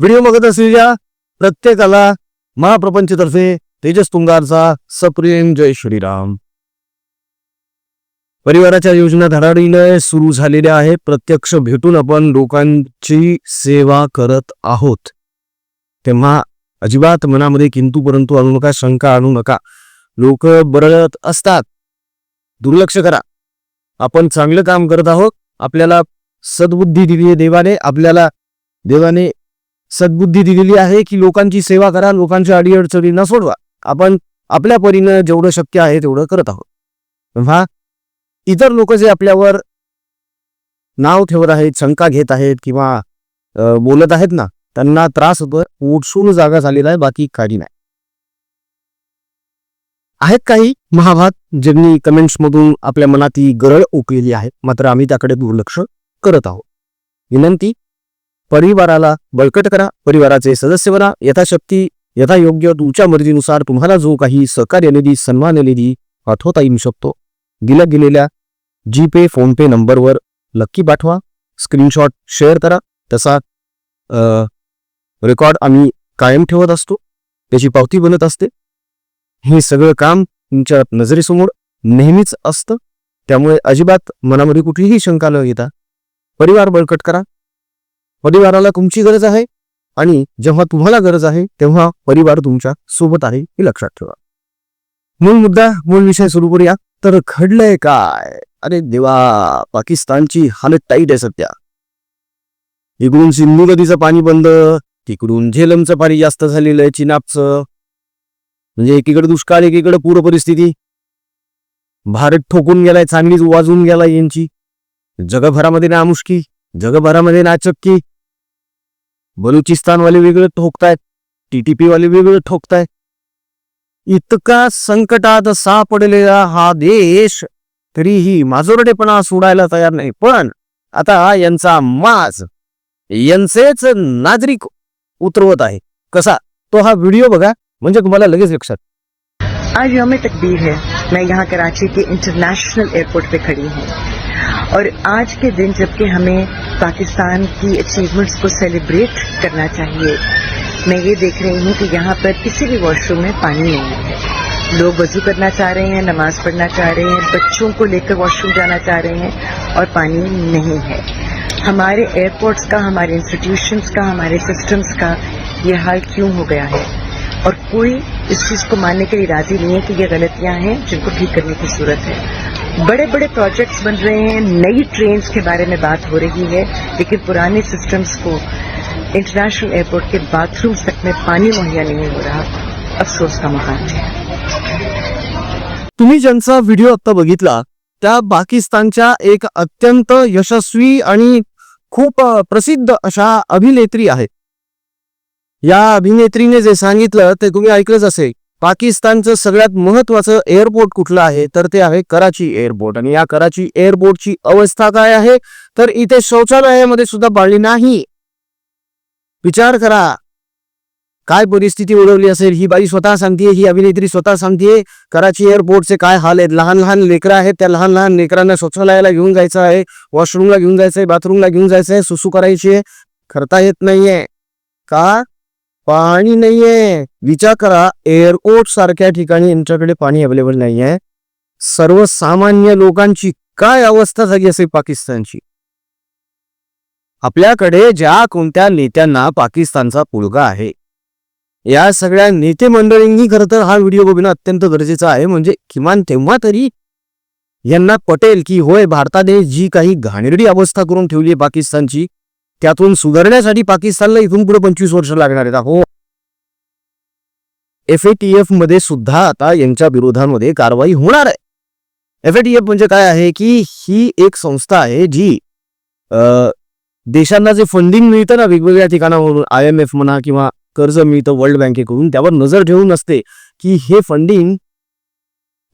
Video बघत असलेल्या प्रत्येकाला महाप्रपंचतर्फे तेजस तुंगारचा सप्रेम जय श्रीराम. परिवाराच्या योजना धडाडीने सुरू झालेल्या आहेत. प्रत्यक्ष भेटून आपण लोकांची सेवा करत आहोत. तेव्हा अजिबात मनामध्ये किंतू परंतु आणू नका शंका आणू नका. लोक बरळत असतात. दुर्लक्ष करा. आपण चांगलं काम करत आहोत. आपल्याला सद्बुद्धी दिली आहे देवाने. आपल्याला देवाने सद्बुद्धी दिलेली आहे की लोकांची सेवा करा लोकांच्या अडीअडचणींना सोडवा. आपण आपल्या परीनं जेवढं शक्य आहे तेवढं करत आहोत. तेव्हा इतर लोक जे आपल्यावर नाव ठेवत आहेत शंका घेत आहेत किंवा बोलत आहेत ना त्यांना त्रास होतोय उठसून जागा झालेला आहे बाकी काही नाही. आहेत काही महाभाग ज्यांनी कमेंट्स मधून आपल्या मनात ही गरळ ओकलेली आहे मात्र आम्ही त्याकडे दुर्लक्ष करत आहोत. विनंती परिवाराला बळकट करा. परिवाराचे सदस्य बना. यथाशक्ती यथायोग्य तुमच्या मर्जीनुसार तुम्हाला जो काही सहकार्य निधी सन्मान निधी पाठवता येऊ शकतो. दिल्या गेलेल्या जी पे फोनपे नंबरवर लक्की पाठवा. स्क्रीनशॉट शेअर करा. तसा रेकॉर्ड आम्ही कायम ठेवत असतो. त्याची पावती बनत असते. हे सगळं काम तुमच्या नजरेसमोर नेहमीच असतं. त्यामुळे अजिबात मनामध्ये कुठलीही शंका न घेता परिवार बळकट करा. परिवाराला तुमची गरज आहे आणि जेव्हा तुम्हाला गरज आहे तेव्हा परिवार तुमच्यासोबत आहे हे लक्षात ठेवा. मूळ मुद्दा मूळ विषय सुरू करूया. तर घडलंय काय? अरे देवा पाकिस्तानची हालत टाईट आहे सध्या. इकडून सिंधू नदीचं पाणी बंद तिकडून झेलमचं पाणी जास्त झालेलं आहे चिनाबचं. म्हणजे एकीकडे दुष्काळ एकीकडे पूर परिस्थिती. भारत ठोकून गेलाय चांगलीच वाजून गेलाय यांची. जगभरामध्ये नामुष्की. जगभरामध्ये नाचक्की. बलुचिस्तानवाले वेगळे ठोकतायत. टीटीपी वाले वेगळे ठोकतायत. इतका संकटात सापडलेला हा देश तरीही माजोरडेपणा सोडायला तयार नाही. पण आता यांचा माज यांचेच नागरिक उतरवत आहे. कसा? तो हा व्हिडिओ बघा. म्हणजे तुम्हाला लगेच लक्षात. आज यौम तकबीर है. मैं यहाँ कराची के इंटरनेशनल एयरपोर्ट पे खड़ी हूँ। और आज के दिन जबकि हमें पाकिस्तान की अचीवमेंट्स को सेलिब्रेट करना चाहिए, मैं ये देख रही हूँ कि यहाँ पर किसी भी वॉशरूम में पानी नहीं है। लोग वज़ू करना चाह रहे हैं, नमाज़ पढ़ना चाह रहे हैं, बच्चों को लेकर वॉशरूम जाना चाह रहे हैं और पानी नहीं है। हमारे एयरपोर्ट्स का, हमारे इंस्टीट्यूशंस का, हमारे सिस्टम्स का ये हाल क्यों हो गया है? और कोई इस चीज़ को मानने के लिए राज़ी नहीं है कि ये गलतियाँ हैं जिनको ठीक करने की ज़रूरत है। बड़े बड़े प्रोजेक्ट्स बन रहे हैं नई ट्रेन के बारे में बात हो रही है लेकिन पुराने सिस्टम्स को इंटरनेशनल एयरपोर्ट के बाथरूम तक में पानी मुहैया नहीं हो रहा। अफसोस का मकान है। तुम्ही ज्यांचा व्हिडिओ आता बघितला त्या पाकिस्तानच्या एक अत्यंत यशस्वी आणि खूप प्रसिद्ध अशा अभिनेत्री आहेत. या अभिनेत्रीने जे सांगितलं ते तुम्ही ऐकलंच असेल. पाकिस्तानचं सगळ्यात महत्वाचं एअरपोर्ट कुठलं आहे? तर ते आहे कराची एअरपोर्ट आणि या कराची एअरपोर्टची अवस्था काय आहे? तर इथे शौचालयामध्ये सुद्धा पाळली नाही. विचार करा. काय परिस्थिती ओढवली असेल? ही बाई स्वतः सांगतेय ही अभिनेत्री स्वतः सांगतेय कराची एअरपोर्टचे काय हाल आहेत? लहान लहान लेकरं आहेत त्या लहान लहान लेकरांना शौचालयाला घेऊन जायचं आहे वॉशरूमला घेऊन जायचंय बाथरूमला घेऊन जायचंय सुसू करायची आहे. करता येत नाहीये. का? पाणी नाहीये विचार करा एअरपोर्ट सारख्या ठिकाणी यांच्याकडे पाणी अवेलेबल नाहीये सर्वसामान्य लोकांची काय अवस्था झाली असेल पाकिस्तानची? आपल्याकडे ज्या कोणत्या नेत्यांना पाकिस्तानचा पुलगा आहे या सगळ्या नेते मंडळींनी खरं तर हा व्हिडिओ बघणं अत्यंत गरजेचं आहे. म्हणजे किमान तेव्हा तरी यांना पटेल की होय भारताने जी काही घाणेरडी अवस्था करून ठेवली आहे पाकिस्तानची त्यातून सुधारण्यासाठी पाकिस्तानला इथून पुढे पंचवीस वर्ष लागणार आहेत. हो एफ ए टी एफमध्ये सुद्धा आता यांच्या विरोधामध्ये कारवाई होणार आहे. एफ ए टी एफ म्हणजे काय आहे की ही एक संस्था आहे जी देशांना जे फंडिंग मिळतं ना वेगवेगळ्या ठिकाणावरून आय एम एफ म्हणा किंवा कर्ज मिळतं वर्ल्ड बँकेकडून त्यावर नजर ठेवून असते की हे फंडिंग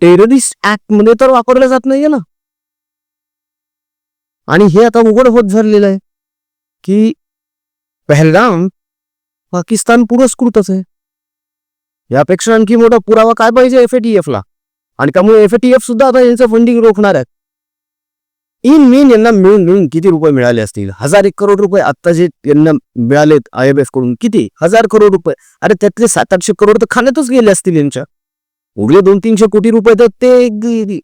टेररिस्ट ऍक्टमध्ये तर वापरलं जात नाहीये ना. आणि हे आता उघड होत झालेलं आहे. की पहलगाम पाकिस्तान पुरस्कृतच आहे. यापेक्षा आणखी मोठा पुरावा काय पाहिजे एफ आय टी एफला आणि त्यामुळे एफ आय टी एफ सुद्धा आता यांचं फंडिंग रोखणार आहे इन मीन यांना मिळून मिळून किती रुपये मिळाले असतील? हजार एक करोड रुपये आता जे यांना मिळालेत आय एफ एफकडून. किती? हजार करोड रुपये. अरे त्यातले सात आठशे करोड तर खाण्यातच गेले असतील यांच्या. उरले दोन तीनशे कोटी रुपये तर ते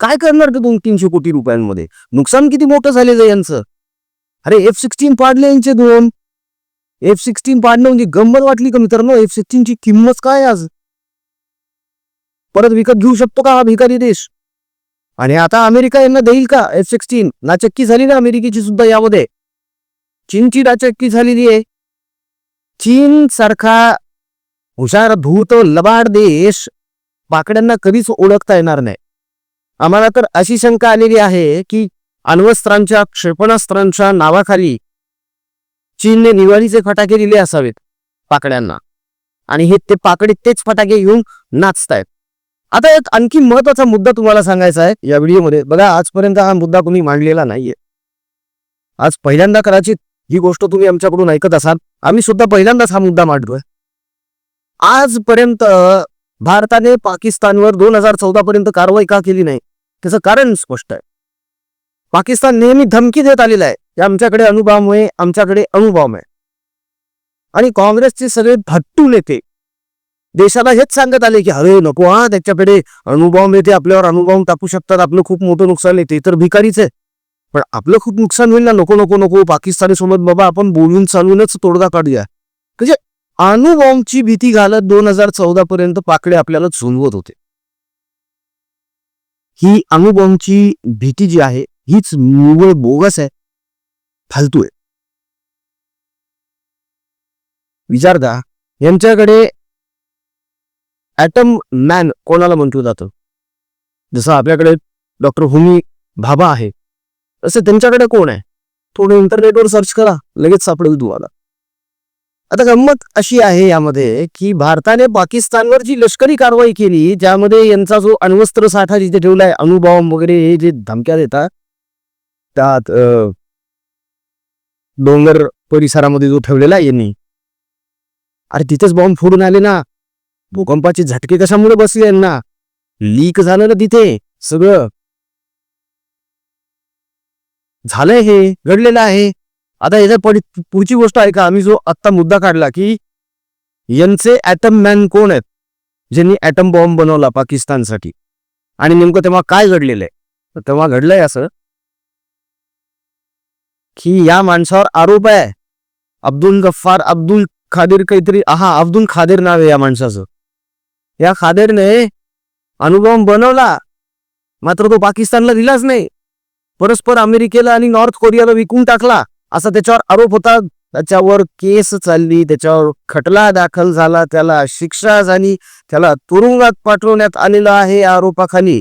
काय करणार ते दोन तीनशे कोटी रुपयांमध्ये? नुकसान किती मोठं झालेलं यांचं? अरे एफ सिक्स्टीन पाडले यांचे दोन. एफ सिक्स्टीन पाडणं म्हणजे गंमत वाटली का मित्रांनो? एफ सिक्स्टीनची किंमत काय आज? परत विकत घेऊ शकतो का हा भिकारी देश? आणि आता अमेरिका यांना देईल का एफ सिक्स्टीन नाचक्की झाली ना अमेरिकेची सुद्धा यामध्ये. चीनची नाचक्की झालेली आहे. चीन सारखा हुशार धूत लबाड देश पाकड्यांना कधीच ओळखता येणार नाही. आम्हाला तर अशी शंका आलेली आहे की अण्वस्त्रांच्या क्षेपणास्त्रांच्या नावाखाली चीनने निवारीचे फटाके दिले असावेत पाकड्यांना. आणि हे ते पाकडे तेच फटाके घेऊन नाचतायत. आता एक आणखी महत्त्वाचा मुद्दा तुम्हाला सांगायचा आहे या व्हिडिओमध्ये. बघा आजपर्यंत हा मुद्दा कोणी मांडलेला नाहीये. आज पहिल्यांदा कदाचित ही गोष्ट तुम्ही आमच्याकडून ऐकत असाल. आम्ही सुद्धा पहिल्यांदाच हा मुद्दा मांडतोय. आजपर्यंत भारताने पाकिस्तानवर दोन हजार चौदा पर्यंत कारवाई का केली नाही? त्याचं कारण स्पष्ट आहे. पाकिस्तान नेहमी धमकी देत आलेला आहे. की आमच्याकडे अणुबॉम्ब आहे आमच्याकडे अणुबॉम्ब आहे. आणि काँग्रेसचे सगळे भट्टू नेते देशाला हेच सांगत आले की अरे नको हा त्याच्याकडे अणुबॉम्ब येते आपल्यावर अणुबॉम्ब टाकू शकतात. आपलं खूप मोठं नुकसान येते तर भिकारीच आहे. पण आपलं खूप नुकसान होईल ना? नको नको नको पाकिस्तानी सोबत बाबा आपण बोलून चालूनच तोडगा काढूया. म्हणजे अणुबॉम्बची भीती घालत दोन हजार चौदा पर्यंत पाकडे आपल्याला झुंजवत होते. ही अणुबॉम्बची भीती जी आहे हीच निव्वळ बोगस आहे. फालतू आहे. विचारदा यांच्याकडे ॲटम मॅन कोणाला म्हटलं जातं? जसं आपल्याकडे डॉक्टर होमी भाभा आहे तसे त्यांच्याकडे कोण आहे? थोडं इंटरनेटवर सर्च करा लगेच सापडेल तुम्हाला. आता गंमत अशी आहे यामध्ये की भारताने पाकिस्तानवर जी लष्करी कारवाई केली ज्यामध्ये यांचा जो अण्वस्त्र साठा जिथे ठेवलाय अणुबॉम्ब वगैरे हे जे धमक्या देतात त्यात डोंगर परिसरामध्ये जो ठेवलेला आहे यांनी. अरे तिथेच बॉम्ब फोडून आले ना. भूकंपाचे झटके कशामुळे बसले यांना? लीक झालं ना तिथे सगळं. झालंय हे घडलेलं आहे. आता याच्या पडी- पुढची गोष्ट आहे का आम्ही जो आत्ता मुद्दा काढला की यांचे ॲटम मॅन कोण आहेत? ज्यांनी ॲटम बॉम्ब बनवला पाकिस्तानसाठी. आणि नेमकं तेव्हा काय घडलेलं आहे? तेव्हा घडलंय असं की या माणसावर आरोप आहे. अब्दुल गफ्फार अब्दुल खादीर काहीतरी हा अब्दुल खादीर नाव आहे या माणसाचं. या खादेरने अनुभव बनवला मात्र तो पाकिस्तानला दिलाच नाही. परस्पर अमेरिकेला आणि नॉर्थ कोरियाला विकून टाकला असा त्याच्यावर आरोप होता. त्याच्यावर केस चालली त्याच्यावर खटला दाखल झाला त्याला शिक्षा झाली त्याला तुरुंगात पाठवण्यात आलेलं आहे आरोपाखाली.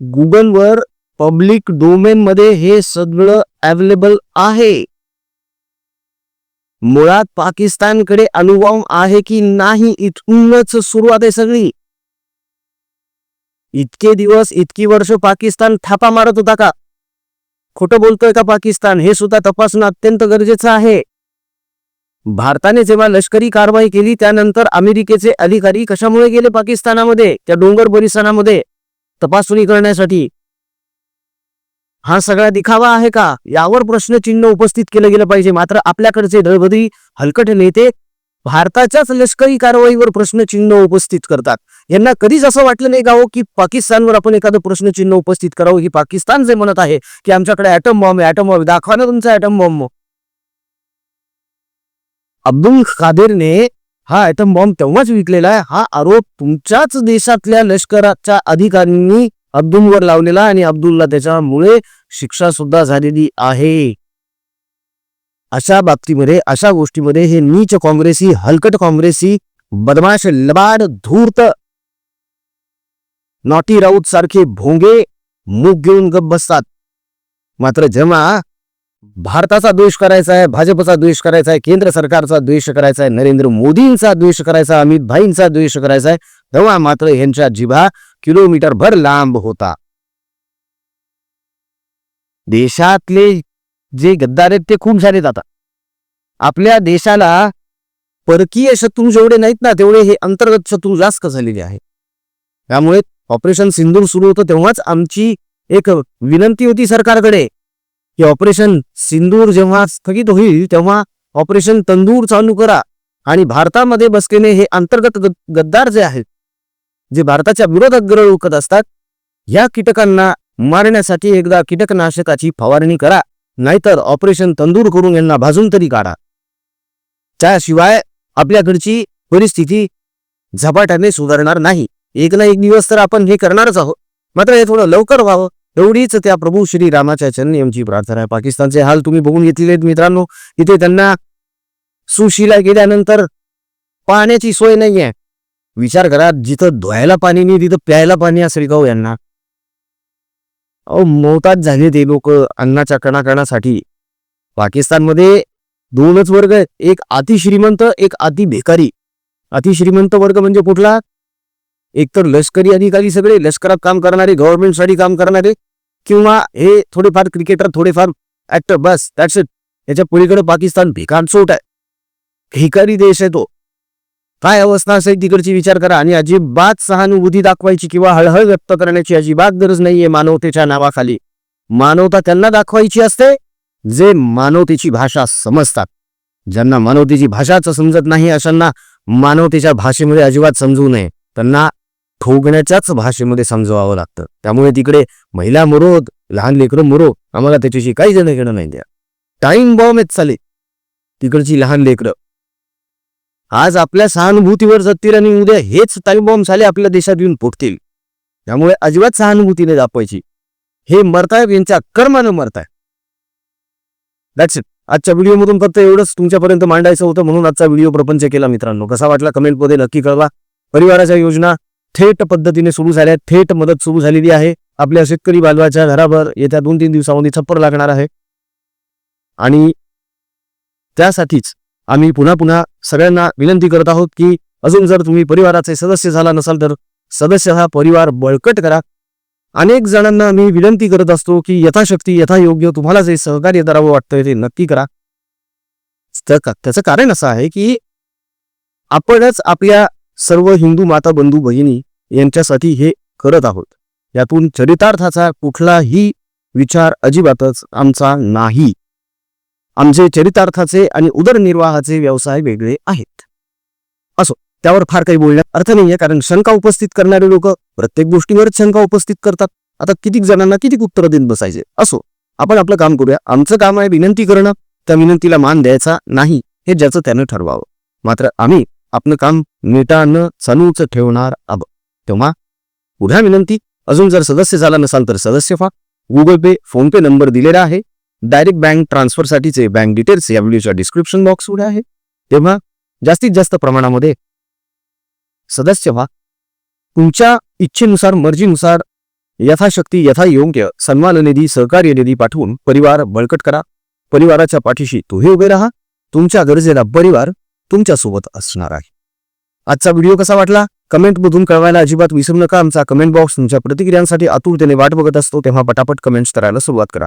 गुगलवर पब्लिक डोमेन मध्ये हे सगळं अवेलेबल आहे. मुळात पाकिस्तानकडे अणुबॉम्ब आहे की नाही इथूनच सुरुवात आहे सगळी. इतके दिवस इतकी वर्ष पाकिस्तान थापा मारत होता का? खोटं बोलतोय का पाकिस्तान? हे सुद्धा तपासणं अत्यंत गरजेचं आहे. भारताने जेव्हा लष्करी कारवाई केली त्यानंतर अमेरिकेचे अधिकारी कशामुळे गेले पाकिस्तानामध्ये? त्या डोंगर परिसरामध्ये तपासणी करण्यासाठी. हा सगळा दिखावा आहे का? यावर प्रश्नचिन्ह उपस्थित केलं गेलं पाहिजे. मात्र आपल्याकडचे दळबदी हलकट नेते भारताच्याच लष्करी कारवाईवर प्रश्नचिन्ह उपस्थित करतात. यांना कधीच असं वाटलं नाही का हो की पाकिस्तानवर आपण एखादं प्रश्नचिन्ह उपस्थित करावं? की पाकिस्तान जे म्हणत आहे की आमच्याकडे ॲटम बॉम्ब आहे. ॲटम बॉम्ब दाखवा ना तुमचा ॲटम बॉम्ब अब्दुल खादेरने हा ॲटम बॉम्ब तेव्हाच विकलेला आहे. हा आरोप तुमच्याच देशातल्या लष्कराच्या अधिकाऱ्यांनी अब्दुलवर लावलेला आणि अब्दुलला त्याच्यामुळे शिक्षा सुद्धा झालेली आहे. अशा बाबतीमध्ये अशा गोष्टीमध्ये हे नीच काँग्रेसी हलकट काँग्रेसी बदमाश लबाड धूर्त नॉटी राऊत सारखे भोंगे मूग घेऊन गप बसतात. मात्र जेव्हा भारताचा द्वेष करायचा आहे भाजपचा द्वेष करायचा आहे केंद्र सरकारचा द्वेष करायचा आहे नरेंद्र मोदींचा द्वेष करायचा अमित भाईंचा द्वेष करायचा आहे तेव्हा मात्र यांच्या जिभा किलोमीटर भर लांब होता. देशातले जे गद्दार आहेत ते खूप झालेत आता आपल्या देशाला परकीय शत्रू जेवढे नाहीत ना तेवढे हे अंतर्गत शत्रू जास्त झालेले आहे त्यामुळे ऑपरेशन सिंदूर सुरू होतं तेव्हाच आमची एक विनंती होती सरकारकडे की ऑपरेशन सिंदूर जेव्हा स्थगित होईल तेव्हा ऑपरेशन तंदूर चालू करा. आणि भारतामध्ये बसलेले हे अंतर्गत गद्दार जे आहेत जे भारताच्या विरोधात गरळ उकत असतात या कीटकांना मारण्यासाठी एकदा कीटकनाशकाची फवारणी करा नाहीतर ऑपरेशन तंदूर करून यांना भाजून तरी काढा. त्याशिवाय आपल्याकडची परिस्थिती झपाट्याने सुधारणार नाही. एक ना एक दिवस तर आपण हे करणारच आहोत. मात्र हे थोडं लवकर व्हावं एवढीच त्या प्रभू श्री रामाच्या चरणी आमची प्रार्थना आहे. पाकिस्तानचे हाल तुम्ही बघून घेतलेले आहेत मित्रांनो. इथे त्यांना सुशीला गेल्यानंतर पाण्याची सोय नाहीये. विचार करा जिथं धुवायला पाणी नाही तिथं प्यायला पाणी असेल का हो यांना? अहो मोहताज झाले ते लोक अन्नाच्या कणाकणासाठी. पाकिस्तानमध्ये दोनच वर्ग आहेत एक अतिश्रीमंत एक अति भिकारी. अतिश्रीमंत वर्ग म्हणजे कुठला? एक तर लष्करी अधिकारी सगळे लष्करात काम करणारे गव्हर्नमेंटसाठी काम करणारे किंवा हे थोडेफार क्रिकेटर थोडेफार ऍक्टर बस दॅट्स इट याच्या पलीकडे पाकिस्तान भिकाण आहे. भिकारी देश आहे तो. काय अवस्था असेल तिकडची विचार करा आणि अजिबात सहानुभूती दाखवायची किंवा हळहळ व्यक्त करण्याची अजिबात गरज नाहीये मानवतेच्या नावाखाली. मानवता त्यांना दाखवायची असते जे मानवतेची भाषा समजतात. ज्यांना मानवतेची भाषाच समजत नाही अशांना मानवतेच्या भाषेमध्ये अजिबात समजू नये. त्यांना ठोकण्याच्याच भाषेमध्ये समजवावं लागतं. त्यामुळे तिकडे महिला मरोत लहान लेकरं मरो आम्हाला त्याच्याशी काही जण घेणं नाही द्या. टाइम बॉम्ब येत चाले तिकडची लहान लेकरं आज आपल्या सहानुभूतीवर जगतील आणि उद्या हेच टाइम साले झाले आपल्या देशात येऊन फुटतील. त्यामुळे अजिबात सहानुभूतीने दाखवायची. हे मरताय यांच्या कर्मानं मरताय. दॅट्स इट आजच्या व्हिडिओमधून फक्त एवढंच. तुमच्यापर्यंत मांडायचं होतं म्हणून आजचा व्हिडिओ प्रपंच केला मित्रांनो. कसा वाटला कमेंटमध्ये नक्की कळवा. परिवाराच्या योजना थेट पद्धतीने सुरू झाल्या. थेट मदत सुरू झालेली आहे. आपल्या शेतकरी बालवाच्या घरावर येत्या दोन तीन दिवसामध्ये छप्पर लागणार आहे. आणि त्यासाठीच आम्ही पुन्हा पुन्हा सगळ्यांना विनंती करत आहोत की अजून जर तुम्ही परिवाराचे सदस्य झाला नसाल तर सदस्य हा परिवार बळकट करा. अनेक जणांना आम्ही विनंती करत असतो की यथाशक्ती यथायोग्य तुम्हाला जे सहकार्य करावं वाटतंय ते नक्की करा. त्याचं कारण असं आहे की आपणच आपल्या सर्व हिंदू माता बंधू बहिणी यांच्यासाठी हे करत आहोत. यातून चरितार्थाचा कुठलाही विचार अजिबातच आमचा नाही. आमचे चरितार्थाचे आणि उदरनिर्वाहाचे व्यवसाय वेगळे आहेत. असो त्यावर फार काही बोलण्यात अर्थ नाहीये कारण शंका उपस्थित करणारे लोक प्रत्येक गोष्टीवरच शंका उपस्थित करतात. आता कितीक जणांना किती उत्तर देत बसायचे? असो आपण आपलं काम करूया. आमचं काम आहे विनंती करणं. त्या विनंतीला मान द्यायचा नाही हे ज्याचं त्यानं ठरवावं. मात्र आम्ही आपलं काम नेटानं चालूच ठेवणार अब तेव्हा पुन्हा विनंती. अजून जर सदस्य झाला नसाल तर सदस्य व्हा. Google Pay PhonePe number दिलेला आहे. डायरेक्ट बँक ट्रान्सफरसाठीचे बँक डिटेल्स या व्हिडिओच्या डिस्क्रिप्शन बॉक्समध्ये आहे. तेव्हा जास्तीत जास्त प्रमाणामध्ये सदस्य व्हा. तुमच्या इच्छेनुसार मर्जीनुसार यथाशक्ती यथायोग्य सन्मान निधी सहकार्य निधी पाठवून परिवार बळकट करा. परिवाराच्या पाठीशी तुम्ही उभे राहा. तुमच्या गरजेला परिवार तुमच्यासोबत असणार आहे. आजचा व्हिडिओ कसा वाटला? कमेंटमधून कळवायला अजिबात विसरू नका. आमचा कमेंट बॉक्स तुमच्या प्रतिक्रियांसाठी आतुरतेने वाट बघत असतो. तेव्हा पटापट कमेंट्स करायला सुरुवात करा.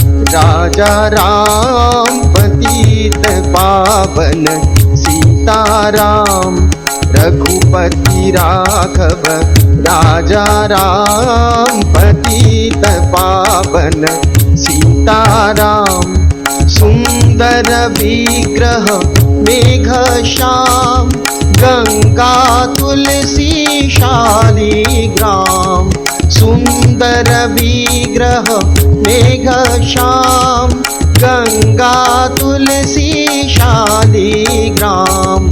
राजा राम पतित पावन सीताराम रघुपति राघव राजा राम पतित पावन सीताराम सुन्दर विग्रह मेघ श्याम गङ्गा तुलसी शालिग्राम सुन्दर विग्रह मेघ श्याम गङ्गा तुलसी शालिग्राम।